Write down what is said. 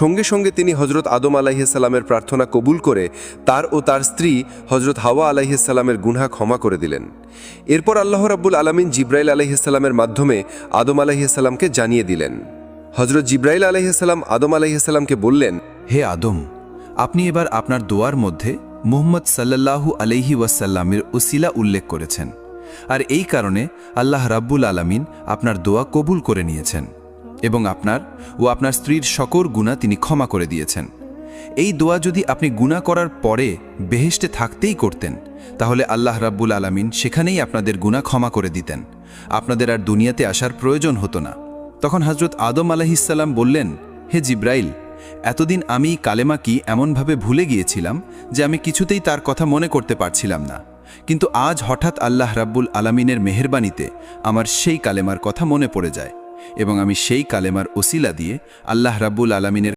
সঙ্গে সঙ্গে তিনি হজরত আদম আলাইসাল্লামের প্রার্থনা কবুল করে তার ও তার স্ত্রী হজরত হাওয়া আলাইসাল্লামের গুনহা ক্ষমা করে দিলেন। এরপর আল্লাহ রাব্বুল আলমিন জিব্রাইল আলাইসাল্লামের মাধ্যমে আদম আলাইসাল্লামকে জানিয়ে দিলেন। হজরত জিব্রাইল আলাইসাল্লাম আদম আলাইসাল্লামকে বললেন, হে আদম, আপনি এবার আপনার দোয়ার মধ্যে মুহম্মদ সাল্লাল্লাহু আলাইহি ওয়াসাল্লামের ওসিলা উল্লেখ করেছেন। আর এই কারণে আল্লাহ রাব্বুল আলামিন আপনার দোয়া কবুল করে নিয়েছেন। এবং আপনার ও আপনার স্ত্রীর সকর গুণা তিনি ক্ষমা করে দিয়েছেন। এই দোয়া যদি আপনি গুণা করার পরে বেহেস্টে থাকতেই করতেন, তাহলে আল্লাহ রাব্বুল আলামিন সেখানেই আপনাদের গুণা ক্ষমা করে দিতেন। আপনাদের আর দুনিয়াতে আসার প্রয়োজন হতো না। তখন হজরত আদম আলাহিসাল্লাম বললেন, হে জিব্রাইল, এতদিন আমি কালেমা কি এমনভাবে ভুলে গিয়েছিলাম যে আমি কিছুতেই তার কথা মনে করতে পারছিলাম না। কিন্তু আজ হঠাৎ আল্লাহ রাব্বুল আলামিনের মেহেরবানিতে আমার সেই কালেমার কথা মনে পড়ে যায়। এবং আমি সেই কালেমার ওসিলা দিয়ে আল্লাহ রাব্বুল আলামিনের